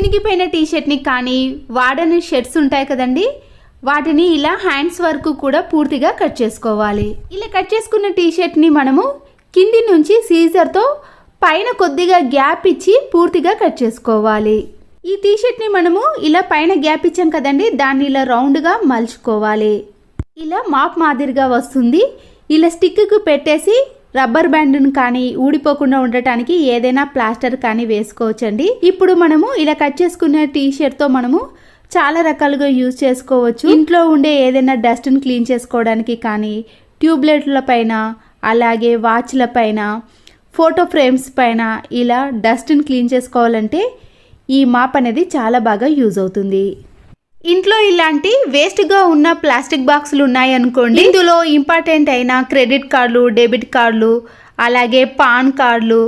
చినిగిపోయిన tea షర్ట్ని కానీ వాడని షర్ట్స్ ఉంటాయి కదండి వాటిని ఇలా హ్యాండ్స్ వరకు కూడా పూర్తిగా కట్ చేసుకోవాలి. ఇలా కట్ చేసుకున్న టీ షర్ట్ని మనము కింది నుంచి సీజర్తో పైన కొద్దిగా గ్యాప్ ఇచ్చి పూర్తిగా కట్ చేసుకోవాలి. ఈ టీ షర్ట్ని మనము ఇలా పైన గ్యాప్ ఇచ్చాం కదండి దాన్ని ఇలా రౌండ్గా మలుచుకోవాలి. ఇలా మాప్ మాదిరిగా వస్తుంది. ఇలా స్టిక్కు పెట్టేసి రబ్బర్ బ్యాండ్ను కానీ ఊడిపోకుండా ఉండటానికి ఏదైనా ప్లాస్టర్ కానీ వేసుకోవచ్చండి. ఇప్పుడు మనము ఇలా కట్ చేసుకున్న టీ షర్ట్తో మనము చాలా రకాలుగా యూజ్ చేసుకోవచ్చు. ఇంట్లో ఉండే ఏదైనా డస్ట్ని క్లీన్ చేసుకోవడానికి కానీ ట్యూబ్లైట్ల పైన అలాగే వాచ్ల పైన ఫోటో ఫ్రేమ్స్ పైన ఇలా డస్ట్ని క్లీన్ చేసుకోవాలంటే ఈ మాప్ అనేది చాలా బాగా యూజ్ అవుతుంది. ఇంట్లో ఇలాంటి వేస్ట్గా ఉన్న ప్లాస్టిక్ బాక్సులు ఉన్నాయనుకోండి ఇందులో ఇంపార్టెంట్ అయిన క్రెడిట్ కార్డులు డెబిట్ కార్డులు అలాగే పాన్ కార్డులు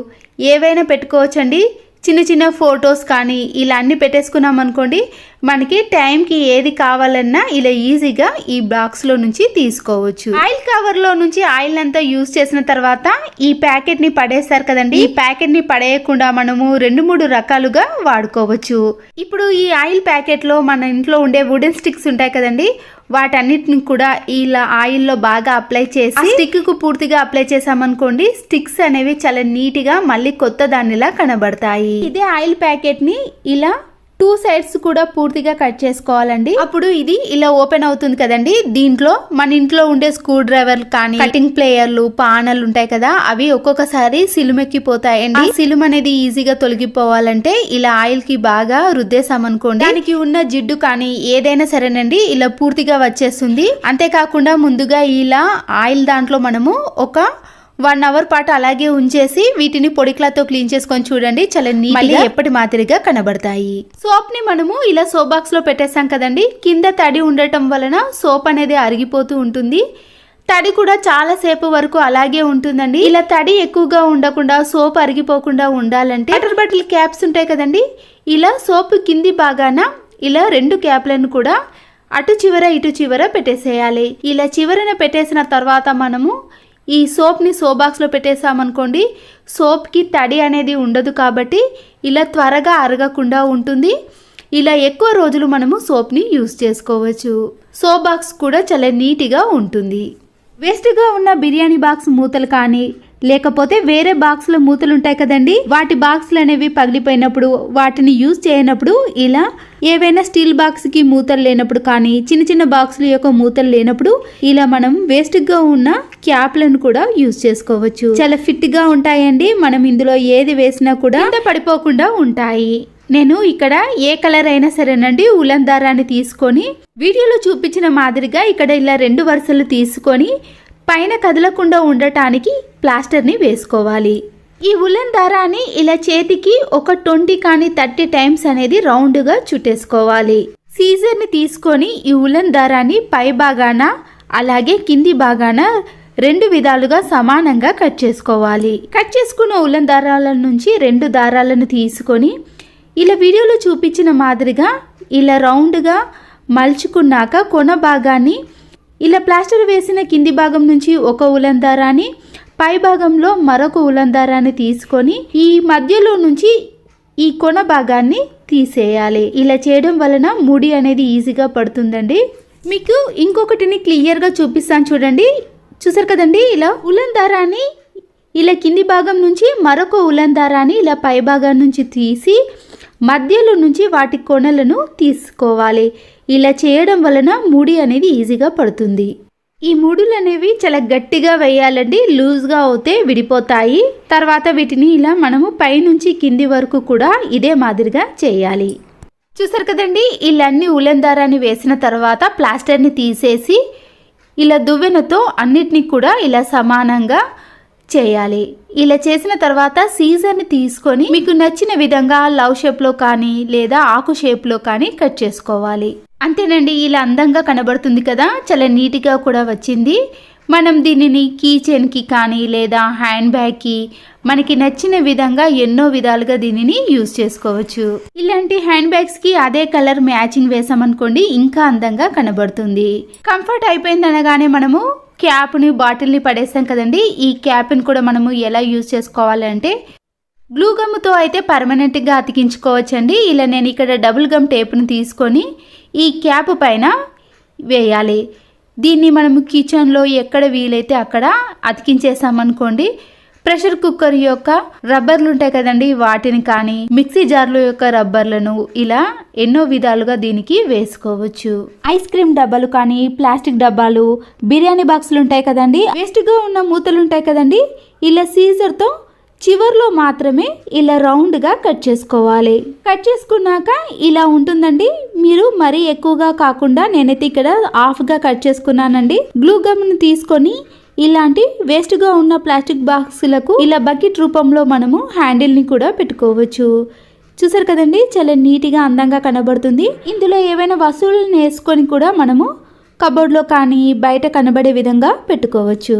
ఏవైనా పెట్టుకోవచ్చండి. చిన్న చిన్న ఫొటోస్ కానీ ఇలా అన్ని పెట్టేసుకున్నాం అనుకోండి మనకి టైంకి ఏది కావాలన్నా ఇలా ఈజీగా ఈ బాక్స్లో నుంచి తీసుకోవచ్చు. ఆయిల్ కవర్లో నుంచి ఆయిల్ అంతా యూజ్ చేసిన తర్వాత ఈ ప్యాకెట్ని పడేస్తారు కదండి ఈ ప్యాకెట్ని పడేయకుండా మనము రెండు మూడు రకాలుగా వాడుకోవచ్చు. ఇప్పుడు ఈ ఆయిల్ ప్యాకెట్లో మన ఇంట్లో ఉండే వుడెన్ స్టిక్స్ ఉంటాయి కదండి వాటన్నిటిని కూడా ఇలా ఆయిల్లో బాగా అప్లై చేసి స్టిక్కు పూర్తిగా అప్లై చేసామనుకోండి స్టిక్స్ అనేవి చాలా నీట్గా మళ్ళీ కొత్త దానిలా కనబడతాయి. ఇదే ఆయిల్ ప్యాకెట్ని ఇలా టూ సైడ్స్ కూడా పూర్తిగా కట్ చేసుకోవాలండి. అప్పుడు ఇది ఇలా ఓపెన్ అవుతుంది కదండి. దీంట్లో మన ఇంట్లో ఉండే స్క్రూ డ్రైవర్లు కానీ కటింగ్ ప్లేయర్లు పానలు ఉంటాయి కదా అవి ఒక్కొక్కసారి సిలుమెక్కిపోతాయండి. సిలుమ్ అనేది ఈజీగా తొలగిపోవాలంటే ఇలా ఆయిల్కి బాగా రుద్దేసామనుకోండి దానికి ఉన్న జిడ్డు కానీ ఏదైనా సరేనండి ఇలా పూర్తిగా వచ్చేస్తుంది. అంతేకాకుండా ముందుగా ఇలా ఆయిల్ దాంట్లో మనము ఒక వన్ అవర్ పాటు అలాగే ఉంచేసి వీటిని పొడిక్లాతో క్లీన్ చేసుకొని చూడండి. చాలా నీట్గా ఎప్పటి మాదిరిగా కనబడతాయి. సోప్ని మనము ఇలా సోప్ బాక్స్లో పెట్టేసాం కదండి. కింద తడి ఉండటం వలన సోప్ అనేది అరిగిపోతూ ఉంటుంది. తడి కూడా చాలా సేపు వరకు అలాగే ఉంటుందండి. ఇలా తడి ఎక్కువగా ఉండకుండా సోప్ అరిగిపోకుండా ఉండాలంటే వాటర్ బాటిల్ క్యాప్స్ ఉంటాయి కదండి. ఇలా సోప్ కింది బాగాన ఇలా రెండు క్యాప్లను కూడా అటు చివర ఇటు చివర పెట్టేసేయాలి. ఇలా చివరన పెట్టేసిన తర్వాత మనము ఈ సోప్ని సో బాక్స్లో పెట్టేసామనుకోండి సోప్కి తడి అనేది ఉండదు కాబట్టి ఇలా త్వరగా అరగకుండా ఉంటుంది. ఇలా ఎక్కువ రోజులు మనము సోప్ని యూస్ చేసుకోవచ్చు. సో బాక్స్ కూడా చాలా నీట్గా ఉంటుంది. వేస్ట్గా ఉన్న బిర్యానీ బాక్స్ మూతలు కానీ లేకపోతే వేరే బాక్స్లో మూతలు ఉంటాయి కదండి? వాటి బాక్స్లు అనేవి పగిలిపోయినప్పుడు వాటిని యూజ్ చేయనప్పుడు ఇలా ఏవైనా స్టీల్ బాక్స్కి మూతలు లేనప్పుడు కానీ చిన్న చిన్న బాక్సుల యొక్క మూతలు లేనప్పుడు ఇలా మనం వేస్ట్గా ఉన్న క్యాప్లను కూడా యూజ్ చేసుకోవచ్చు. చాలా ఫిట్గా ఉంటాయండి. మనం ఇందులో ఏది వేసినా కూడా పడిపోకుండా ఉంటాయి. నేను ఇక్కడ ఏ కలర్ అయినా సరేనండి ఉలన్ దారాన్ని తీసుకొని వీడియోలో చూపించిన మాదిరిగా ఇక్కడ ఇలా రెండు వరుసలు తీసుకొని పైన కదలకుండా ఉండటానికి ప్లాస్టర్ని వేసుకోవాలి. ఈ ఉలన్ దారాన్ని ఇలా చేతికి ఒక ట్వంటీ కానీ థర్టీ టైమ్స్ అనేది రౌండ్గా చుట్టేసుకోవాలి. సీజర్ని తీసుకొని ఈ ఉలన్ దారాన్ని పై భాగాన అలాగే కింది భాగాన రెండు విధాలుగా సమానంగా కట్ చేసుకోవాలి. కట్ చేసుకున్న ఉలన్ దారాల నుంచి రెండు దారాలను తీసుకొని ఇలా వీడియోలో చూపించిన మాదిరిగా ఇలా రౌండ్గా మలుచుకున్నాక కొన భాగాన్ని ఇలా ప్లాస్టర్ వేసిన కింది భాగం నుంచి ఒక ఉలందారాన్ని పై భాగంలో మరొక ఉలందారాన్ని తీసుకొని ఈ మధ్యలో నుంచి ఈ కొన భాగాన్ని తీసేయాలి. ఇలా చేయడం వలన ముడి అనేది ఈజీగా పడుతుందండి. మీకు ఇంకొకటిని క్లియర్గా చూపిస్తాను చూడండి. చూసారు కదండి ఇలా ఉలన్ దారాన్ని ఇలా కింది భాగం నుంచి మరొక ఉలన్ దారాన్ని ఇలా పై భాగం నుంచి తీసి మధ్యలో నుంచి వాటి కొనలను తీసుకోవాలి. ఇలా చేయడం వలన ముడి అనేది ఈజీగా పడుతుంది. ఈ ముడులు అనేవి చాలా గట్టిగా వేయాలండి. లూజ్గా అవుతే విడిపోతాయి. తర్వాత వీటిని ఇలా మనము పైనుంచి కింది వరకు కూడా ఇదే మాదిరిగా చేయాలి. చూసారు కదండి? ఇలా అన్ని ఉలెన్ దారాన్ని వేసిన తర్వాత ప్లాస్టర్ని తీసేసి ఇలా దువ్వెనతో అన్నిటినీ కూడా ఇలా సమానంగా చేయాలి. ఇలా చేసిన తర్వాత సీజర్ని తీసుకొని మీకు నచ్చిన విధంగా లవ్ షేప్లో కానీ లేదా ఆకు షేప్లో కానీ కట్ చేసుకోవాలి. అంతేనండి ఇలా అందంగా కనబడుతుంది కదా? చాలా నీట్గా కూడా వచ్చింది. మనం దీనిని కీ చైన్కి కానీ లేదా హ్యాండ్ బ్యాగ్కి మనకి నచ్చిన విధంగా ఎన్నో విధాలుగా దీనిని యూజ్ చేసుకోవచ్చు. ఇలాంటి హ్యాండ్ బ్యాగ్స్కి అదే కలర్ మ్యాచింగ్ వేసామనుకోండి ఇంకా అందంగా కనబడుతుంది. కంఫర్ట్ అయిపోయింది అనగానే మనము క్యాప్ని బాటిల్ని పడేస్తాం కదండి. ఈ క్యాప్ని కూడా మనము ఎలా యూజ్ చేసుకోవాలంటే గ్లూ గమ్తో అయితే పర్మనెంట్గా అతికించుకోవచ్చండి. ఇలా నేను ఇక్కడ డబుల్ గమ్ టేప్ను తీసుకొని ఈ క్యాప్ పైన వేయాలి. దీన్ని మనము కిచెన్లో ఎక్కడ వీలైతే అక్కడ అతికించేసామనుకోండి ప్రెషర్ కుక్కర్ యొక్క రబ్బర్లు ఉంటాయి కదండి వాటిని కానీ మిక్సీ జార్ల యొక్క రబ్బర్లను ఇలా ఎన్నో విధాలుగా దీనికి వేసుకోవచ్చు. ఐస్ క్రీమ్ డబ్బాలు కానీ ప్లాస్టిక్ డబ్బాలు బిర్యానీ బాక్సులు ఉంటాయి కదండి వేస్ట్గా ఉన్న మూతలు ఉంటాయి కదండి ఇలా సీజర్తో చివర్లో మాత్రమే ఇలా రౌండ్గా కట్ చేసుకోవాలి. కట్ చేసుకున్నాక ఇలా ఉంటుందండి మీరు మరీ ఎక్కువగా కాకుండా నేనైతే ఇక్కడ హాఫ్గా కట్ చేసుకున్నానండి గ్లూ గమ్ని తీసుకొని ఇలాంటి వేస్ట్గా ఉన్న ప్లాస్టిక్ బాక్సులకు ఇలా బకెట్ రూపంలో మనము హ్యాండిల్ని కూడా పెట్టుకోవచ్చు. చూసారు కదండి? చాలా నీట్గా అందంగా కనబడుతుంది. ఇందులో ఏవైనా వస్తువులను వేసుకొని కూడా మనము కబోర్డ్లో కానీ బయట కనబడే విధంగా పెట్టుకోవచ్చు.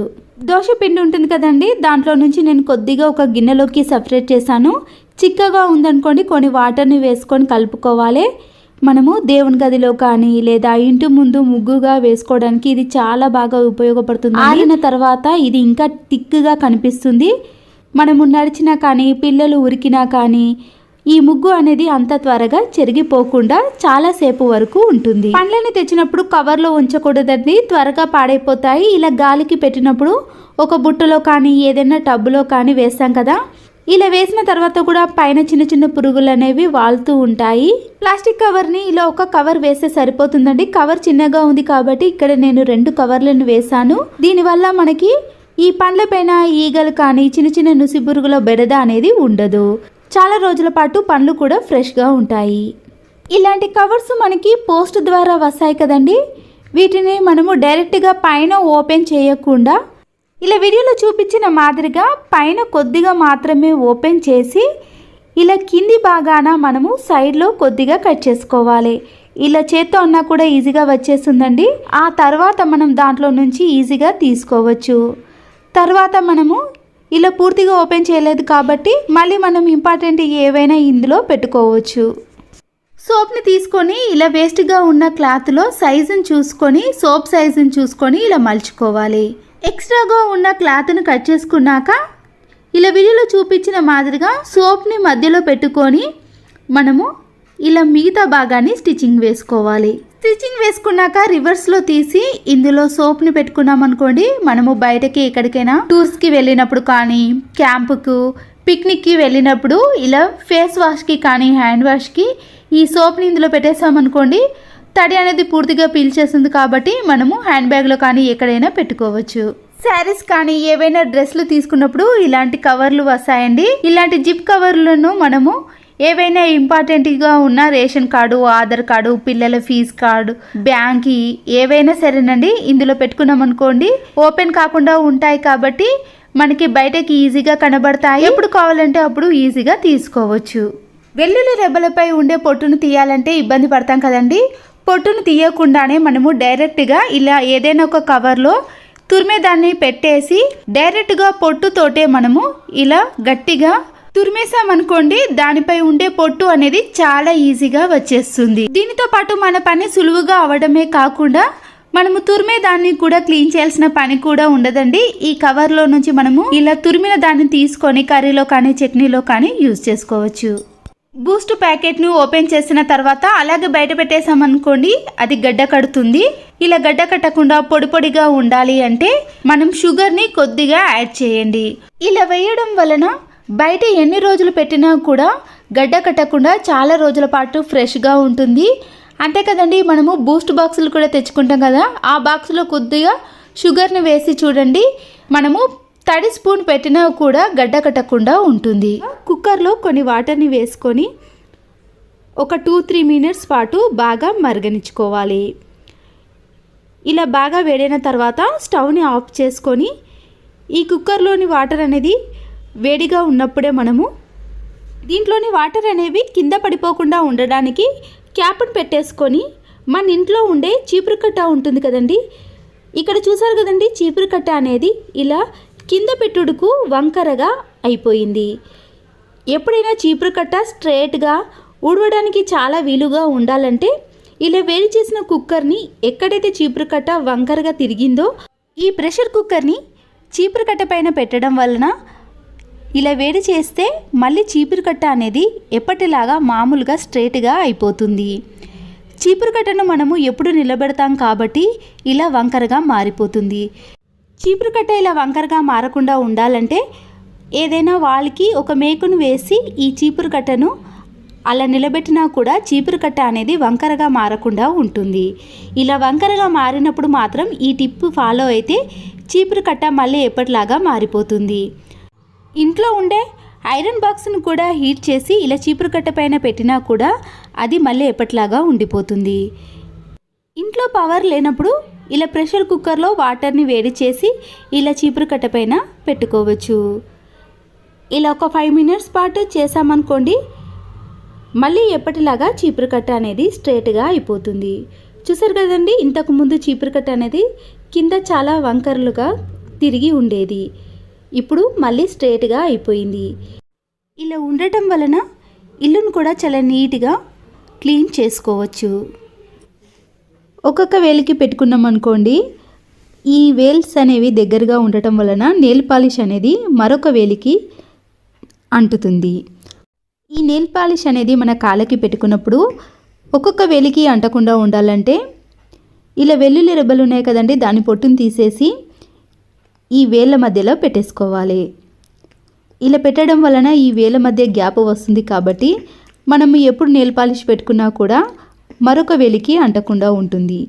దోశ పిండి ఉంటుంది కదండి? దాంట్లో నుంచి నేను కొద్దిగా ఒక గిన్నెలోకి సపరేట్ చేశాను. చిక్కగా ఉందనుకోండి కొన్ని వాటర్ని వేసుకొని కలుపుకోవాలి. మనము దేవుని గదిలో కానీ లేదా ఇంటి ముందు ముగ్గుగా వేసుకోవడానికి ఇది చాలా బాగా ఉపయోగపడుతుంది. ఆరిన తర్వాత ఇది ఇంకా థిక్గా కనిపిస్తుంది. మనము నడిచినా కానీ పిల్లలు ఉరికినా కానీ ఈ ముగ్గు అనేది అంత త్వరగా చెరిగిపోకుండా చాలా సేపు వరకు ఉంటుంది. పండ్లని తెచ్చినప్పుడు కవర్లో ఉంచకూడదండి. త్వరగా పాడైపోతాయి. ఇలా గాలికి పెట్టినప్పుడు ఒక బుట్టలో కానీ ఏదైనా టబ్బులో కానీ వేస్తాం కదా. ఇలా వేసిన తర్వాత కూడా పైన చిన్న చిన్న పురుగులు అనేవి వాళ్తూ ఉంటాయి. ప్లాస్టిక్ కవర్ని ఇలా ఒక కవర్ వేస్తే సరిపోతుందండి. కవర్ చిన్నగా ఉంది కాబట్టి ఇక్కడ నేను రెండు కవర్లను వేశాను. దీనివల్ల మనకి ఈ పండ్ల పైన ఈగలు కానీ చిన్న చిన్న నుసి పురుగుల బెడద అనేది ఉండదు. చాలా రోజుల పాటు పండ్లు కూడా ఫ్రెష్గా ఉంటాయి. ఇలాంటి కవర్స్ మనకి పోస్ట్ ద్వారా వస్తాయి కదండి. వీటిని మనము డైరెక్ట్గా పైన ఓపెన్ చేయకుండా ఇలా వీడియోలో చూపించిన మాదిరిగా పైన కొద్దిగా మాత్రమే ఓపెన్ చేసి ఇలా కింది భాగాన మనము సైడ్లో కొద్దిగా కట్ చేసుకోవాలి. ఇలా చేత్తో ఉన్నా కూడా ఈజీగా వచ్చేస్తుందండి. ఆ తర్వాత మనం దాంట్లో నుంచి ఈజీగా తీసుకోవచ్చు. తర్వాత మనము ఇలా పూర్తిగా ఓపెన్ చేయలేదు కాబట్టి మళ్ళీ మనం ఇంపార్టెంట్ ఏవైనా ఇందులో పెట్టుకోవచ్చు. సోప్ని తీసుకొని ఇలా వేస్ట్గా ఉన్న క్లాత్లో సైజుని చూసుకొని సోప్ సైజుని చూసుకొని ఇలా మలుచుకోవాలి. ఎక్స్ట్రాగా ఉన్న క్లాత్ను కట్ చేసుకున్నాక ఇలా వీడియోలో చూపించిన మాదిరిగా సోప్ని మధ్యలో పెట్టుకొని మనము ఇలా మిగతా భాగాన్ని స్టిచ్చింగ్ వేసుకోవాలి. స్టిచ్చింగ్ వేసుకున్నాక రివర్స్లో తీసి ఇందులో సోప్ని పెట్టుకున్నాం అనుకోండి మనము బయటకి ఎక్కడికైనా టూర్స్కి వెళ్ళినప్పుడు కానీ క్యాంపుకు పిక్నిక్కి వెళ్ళినప్పుడు ఇలా ఫేస్ వాష్కి కానీ హ్యాండ్ వాష్కి ఈ సోప్ని ఇందులో పెట్టేసామనుకోండి తడి అనేది పూర్తిగా పీల్చేస్తుంది కాబట్టి మనము హ్యాండ్ బ్యాగ్లో కానీ ఎక్కడైనా పెట్టుకోవచ్చు. శారీస్ కానీ ఏవైనా డ్రెస్లు తీసుకున్నప్పుడు ఇలాంటి కవర్లు వస్తాయండి. ఇలాంటి జిప్ కవర్లను మనము ఏవైనా ఇంపార్టెంట్గా ఉన్న రేషన్ కార్డు ఆధార్ కార్డు పిల్లల ఫీజు కార్డు బ్యాంకి ఏవైనా సరేనండి. ఇందులో పెట్టుకున్నాం అనుకోండి ఓపెన్ కాకుండా ఉంటాయి కాబట్టి మనకి బయటకి ఈజీగా కనబడతాయి. ఎప్పుడు కావాలంటే అప్పుడు ఈజీగా తీసుకోవచ్చు. వెల్లుల్లి రెబ్బలపై ఉండే పొట్టును తీయాలంటే ఇబ్బంది పడతాం కదండి. పొట్టును తీయకుండానే మనము డైరెక్ట్గా ఇలా ఏదైనా ఒక కవర్లో తురిమేదాన్ని పెట్టేసి డైరెక్ట్గా పొట్టుతోటే మనము ఇలా గట్టిగా తురిమేసామనుకోండి దానిపై ఉండే పొట్టు అనేది చాలా ఈజీగా వచ్చేస్తుంది. దీనితో పాటు మన పని సులువుగా అవడమే కాకుండా మనము తురిమే దాన్ని కూడా క్లీన్ చేయాల్సిన పని కూడా ఉండదండి. ఈ కవర్లో నుంచి మనము ఇలా తురిమిన దాన్ని తీసుకొని కర్రీలో కానీ చట్నీలో కానీ యూజ్ చేసుకోవచ్చు. బూస్ట్ ప్యాకెట్ను ఓపెన్ చేసిన తర్వాత అలాగే బయట పెట్టేసామనుకోండి అది గడ్డ కడుతుంది. ఇలా గడ్డ కట్టకుండా పొడి పొడిగా ఉండాలి అంటే మనం షుగర్ని కొద్దిగా యాడ్ చేయండి. ఇలా వేయడం వలన బయట ఎన్ని రోజులు పెట్టినా కూడా గడ్డ కట్టకుండా చాలా రోజుల పాటు ఫ్రెష్గా ఉంటుంది. అంతే కదండి మనము బూస్ట్ బాక్సులు కూడా తెచ్చుకుంటాం కదా ఆ బాక్స్లో కొద్దిగా షుగర్ని వేసి చూడండి. మనము తడి స్పూన్ పెట్టినా కూడా గడ్డ కట్టకుండా ఉంటుంది. కుక్కర్లో కొన్ని వాటర్ని వేసుకొని ఒక టూ త్రీ మినిట్స్ పాటు బాగా మరగనిచ్చుకోవాలి. ఇలా బాగా వేడైన తర్వాత స్టవ్ని ఆఫ్ చేసుకొని ఈ కుక్కర్లోని వాటర్ అనేది వేడిగా ఉన్నప్పుడే మనము దీంట్లోని వాటర్ అనేవి కింద పడిపోకుండా ఉండడానికి క్యాప్ను పెట్టేసుకొని మన ఇంట్లో ఉండే చీపురు కట్ట ఉంటుంది కదండి? ఇక్కడ చూసారు కదండి? చీపురు కట్ట అనేది ఇలా కింద పెట్టుడుకు వంకరగా అయిపోయింది. ఎప్పుడైనా చీపురు కట్ట స్ట్రేట్గా ఊడవడానికి చాలా వీలుగా ఉండాలంటే ఇలా వేడి చేసిన కుక్కర్ని ఎక్కడైతే చీపురు కట్ట వంకరగా తిరిగిందో ఈ ప్రెషర్ కుక్కర్ని చీపురు కట్ట పైన పెట్టడం వలన ఇలా వేడి చేస్తే మళ్ళీ చీపురు కట్ట అనేది ఎప్పటిలాగా మామూలుగా స్ట్రేట్గా అయిపోతుంది. చీపురు కట్టను మనము ఎప్పుడు నిలబెడతాం కాబట్టి ఇలా వంకరగా మారిపోతుంది. చీపురు కట్ట ఇలా వంకరగా మారకుండా ఉండాలంటే ఏదైనా వాళ్ళకి ఒక మేకును వేసి ఈ చీపురు కట్టను అలా నిలబెట్టినా కూడా చీపురు కట్ట అనేది వంకరగా మారకుండా ఉంటుంది. ఇలా వంకరగా మారినప్పుడు మాత్రం ఈ టిప్ ఫాలో అయితే చీపురు కట్ట మళ్ళీ ఎప్పటిలాగా మారిపోతుంది. ఇంట్లో ఉండే ఐరన్ బాక్స్ను కూడా హీట్ చేసి ఇలా చీపురు కట్ట పైన పెట్టినా కూడా అది మళ్ళీ ఎప్పటిలాగా ఉండిపోతుంది. ఇంట్లో పవర్ లేనప్పుడు ఇలా ప్రెషర్ కుక్కర్లో వాటర్ని వేడి చేసి ఇలా చీపురు కట్ట పైన పెట్టుకోవచ్చు. ఇలా ఒక ఫైవ్ మినిట్స్ పాటు చేసామనుకోండి మళ్ళీ ఎప్పటిలాగా చీపురు కట్ట అనేది స్ట్రైట్గా అయిపోతుంది. చూసారు కదండి ఇంతకు ముందు చీపురు కట్ట అనేది కింద చాలా వంకరలుగా తిరిగి ఉండేది. ఇప్పుడు మళ్ళీ స్ట్రైట్గా అయిపోయింది. ఇలా ఉండటం వలన ఇల్లును కూడా చాలా నీట్గా క్లీన్ చేసుకోవచ్చు. ఒక్కొక్క వేలికి పెట్టుకున్నాం అనుకోండి ఈ వేల్స్ అనేవి దగ్గరగా ఉండటం వలన నెయిల్ పాలిష్ అనేది మరొక వేలికి అంటుతుంది. ఈ నెయిల్ పాలిష్ అనేది మన కాళ్ళకి పెట్టుకున్నప్పుడు ఒక్కొక్క వేలికి అంటకుండా ఉండాలంటే ఇలా వెల్లుల్లి రెబ్బలు ఉన్నాయి కదండి దాని పొట్టును తీసేసి ఈ వేళ్ళ మధ్యలో పెట్టేసుకోవాలి. ఇలా పెట్టడం వలన ఈ వేల మధ్య గ్యాప్ వస్తుంది కాబట్టి మనము ఎప్పుడు నెయిల్ పాలిష్ పెట్టుకున్నా కూడా మరొక వేలికి అంటకుండా ఉంటుంది.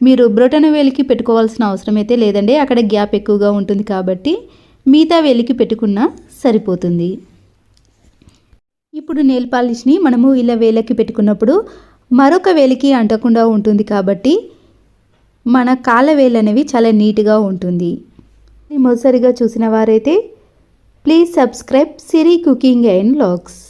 మీరు బ్రొటన వేలికి పెట్టుకోవాల్సిన అవసరం అయితే లేదండి అక్కడ గ్యాప్ ఎక్కువగా ఉంటుంది కాబట్టి మిగతా వేలికి పెట్టుకున్నా సరిపోతుంది. ఇప్పుడు నెయిల్ పాలిష్ని మనము ఇలా వేలకి పెట్టుకున్నప్పుడు మరొక వేలికి అంటకుండా ఉంటుంది కాబట్టి మన కాళ్ళ వేలు అనేవి చాలా నీట్గా ఉంటుంది. మొదటిసారిగా చూసిన వారైతే please subscribe Siri cooking and logs